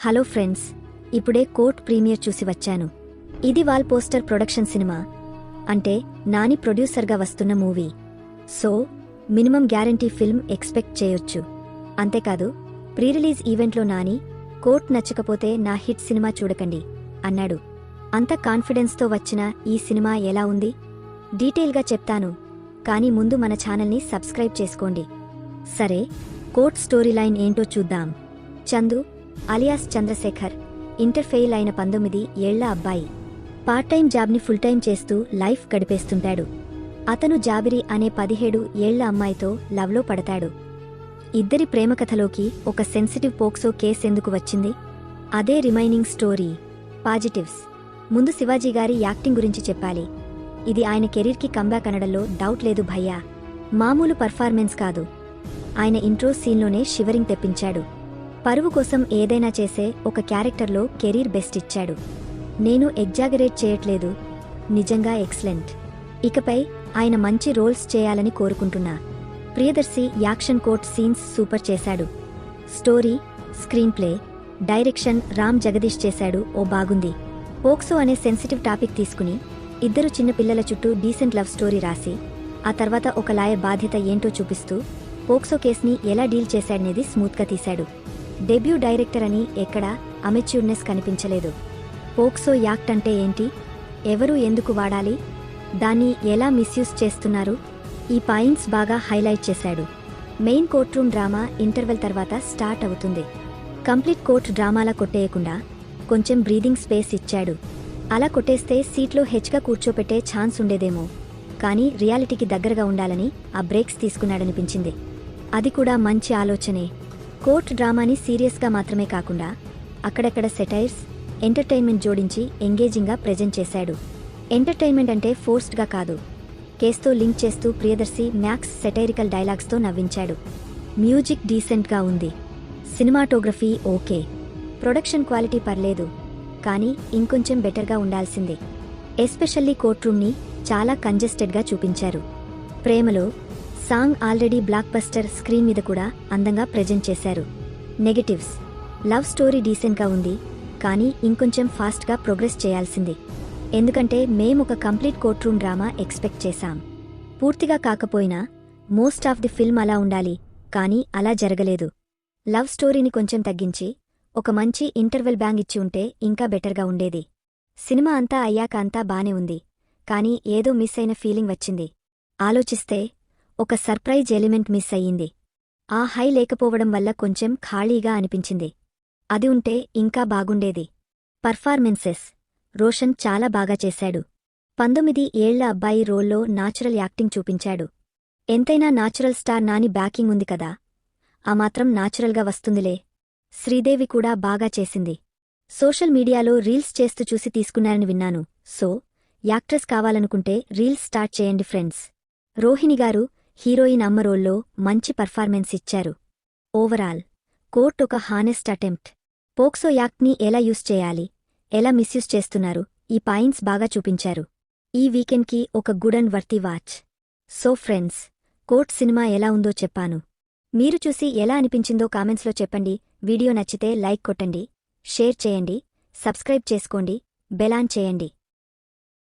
Hello friends ఇప్పుడే court premiere చూసి వచ్చాను. ఇది వాల్ పోస్టర్ ప్రొడక్షన్ సినిమా. అంటే నాని ప్రొడ్యూసర్గా వస్తున్న movie. So minimum guarantee film expect చేయొచ్చు. అంతేకాదు ప్రీ రిలీజ్ ఈవెంట్లో నాని కోర్ట్ నచ్చకపోతే నా హిట్ సినిమా చూడకండి అన్నాడు. అంత కాన్ఫిడెన్స్తో వచ్చిన ఈ సినిమా ఎలా ఉంది? డీటెయిల్గా చెప్తాను కానీ ముందు మన ఛానల్ని సబ్స్క్రైబ్ చేసుకోండి. సరే కోర్ట్ స్టోరీ లైన్ ఏంటో చూద్దాం. Chandu alias Chandrashekhar inter fail అయిన పంతొమ్మిది ఏళ్ళ అబ్బాయి. పార్ట్ టైం జాబ్ని ఫుల్ టైం చేస్తూ లైఫ్ గడిపేస్తుంటాడు. అతను జాబిరి అనే పదిహేడు ఏళ్ళ అమ్మాయితో లవ్లో పడతాడు. ఇద్దరి ప్రేమకథలోకి ఒక సెన్సిటివ్ పోక్సో కేస్ ఎందుకు వచ్చింది? అదే రిమైనింగ్ స్టోరీ. పాజిటివ్స్. ముందు శివాజీ గారి యాక్టింగ్ గురించి చెప్పాలి. ఇది ఆయన కెరీర్కి కంబ్యాక్ అనడంలో డౌట్ లేదు భయ్యా. మామూలు పర్ఫార్మెన్స్ కాదు. ఆయన ఇంట్రో సీన్లోనే షివరింగ్ తెప్పించాడు. పరువు కోసం ఏదైనా చేసే ఒక క్యారెక్టర్లో కెరీర్ బెస్ట్ ఇచ్చాడు. నేను ఎగ్జాగరేట్ చేయట్లేదు. నిజంగా ఎక్సలెంట్. ఇకపై ఆయన మంచి రోల్స్ చేయాలని కోరుకుంటున్నా. Priyadarshi action court scenes super చేశాడు. Story screenplay direction Ram Jagadeesh చేశాడు. ఓ బాగుంది. పోక్సో అనే సెన్సిటివ్ టాపిక్ తీసుకుని ఇద్దరు చిన్నపిల్లల చుట్టూ డీసెంట్ లవ్ స్టోరీ రాసి ఆ తర్వాత ఒక లాయ బాధ్యత ఏంటో చూపిస్తూ పోక్సో కేస్ని ఎలా డీల్ చేశాడనేది స్మూత్గా తీశాడు. డెబ్యూ డైరెక్టర్ అని ఎక్కడా అమెచ్యూర్నెస్ కనిపించలేదు. పోక్సో యాక్ట్ అంటే ఏంటి? ఎవరు ఎందుకు వాడాలి? దాన్ని ఎలా మిస్యూజ్ చేస్తున్నారు? ఈ పాయింట్స్ బాగా హైలైట్ చేశాడు. మెయిన్ కోర్ట్రూమ్ డ్రామా ఇంటర్వెల్ తర్వాత స్టార్ట్ అవుతుంది. కంప్లీట్ కోర్ట్ డ్రామాలా కొట్టేయకుండా కొంచెం బ్రీదింగ్ స్పేస్ ఇచ్చాడు. అలా కొట్టేస్తే సీట్లో హెచ్గా కూర్చోపెట్టే ఛాన్స్ ఉండేదేమో. కానీ రియాలిటీకి దగ్గరగా ఉండాలని ఆ బ్రేక్స్ తీసుకున్నాడనిపించింది. అది కూడా మంచి ఆలోచనే. కోర్ట్ డ్రామాని సీరియస్గా మాత్రమే కాకుండా అక్కడక్కడ సెటైర్స్ ఎంటర్టైన్మెంట్ జోడించి ఎంగేజింగ్గా ప్రెజెంట్ చేశాడు. ఎంటర్టైన్మెంట్ అంటే ఫోర్స్డ్గా కాదు. కేస్తో లింక్ చేస్తూ ప్రియదర్శి మ్యాక్స్ సెటైరికల్ డైలాగ్స్తో నవ్వించాడు. మ్యూజిక్ డీసెంట్గా ఉంది. Cinematography okay. ప్రొడక్షన్ క్వాలిటీ పర్లేదు. కానీ ఇంకొంచెం బెటర్గా ఉండాల్సిందే. ఎస్పెషల్లీ కోర్ట్రూమ్ని చాలా కంజెస్టెడ్గా చూపించారు. Premalo song already blockbuster screen మీద కూడా అందంగా ప్రెజెంట్ చేశారు. నెగటివ్స్. లవ్ స్టోరీ డీసెంట్గా ఉంది కానీ ఇంకొంచెం ఫాస్ట్గా ప్రోగ్రెస్ చేయాల్సింది. ఎందుకంటే మేము ఒక కంప్లీట్ కోర్ట్రూమ్ డ్రామా ఎక్స్పెక్ట్ చేశాం. పూర్తిగా కాకపోయినా మోస్ట్ ఆఫ్ ది ఫిల్మ్ అలా ఉండాలి కానీ అలా జరగలేదు. లవ్ స్టోరీని కొంచెం తగ్గించి ఒక మంచి ఇంటర్వెల్ బ్యాంగ్ ఇచ్చి ఉంటే ఇంకా బెటర్గా ఉండేది. సినిమా అంతా అయ్యాక అంతా బానే ఉంది కానీ ఏదో మిస్ అయిన ఫీలింగ్ వచ్చింది. ఆలోచిస్తే ఒక సర్ప్రైజ్ ఎలిమెంట్ మిస్ అయ్యింది. ఆ హై లేకపోవడం వల్ల కొంచెం ఖాళీగా అనిపించింది. అది ఉంటే ఇంకా బాగుండేది. పర్ఫార్మెన్సెస్. రోషన్ చాలా బాగా చేశాడు. పంతొమ్మిది ఏళ్ళ అబ్బాయి రోల్లో నాచురల్ యాక్టింగ్ చూపించాడు. ఎంతైనా నాచురల్ స్టార్ నాని బ్యాకింగ్ ఉంది కదా. ఆ మాత్రం నాచురల్గా వస్తుందిలే. శ్రీదేవి కూడా బాగా చేసింది. సోషల్ మీడియాలో రీల్స్ చేస్తూ చూసి తీసుకున్నారని విన్నాను. సో యాక్ట్రెస్ కావాలనుకుంటే రీల్స్ స్టార్ట్ చేయండి ఫ్రెండ్స్. రోహిణిగారు హీరోయిన్ అమ్మ రోల్లో మంచి పర్ఫార్మెన్స్ ఇచ్చారు. ఓవరాల్ కోర్ట్ ఒక హానెస్ట్ అటెంప్ట్. పోక్సో యాక్ట్ని ఎలా యూస్ చేయాలి ఎలా మిస్యూస్ చేస్తున్నారు ఈ పాయింట్స్ బాగా చూపించారు. ఈ వీకెండ్కి ఒక good and worthy watch. So friends court cinema ఎలా ఉందో చెప్పాను. మీరు చూసి ఎలా అనిపించిందో కామెంట్స్లో చెప్పండి. వీడియో నచ్చితే లైక్ కొట్టండి షేర్ చేయండి సబ్స్క్రైబ్ చేసుకోండి బెలాన్ చేయండి.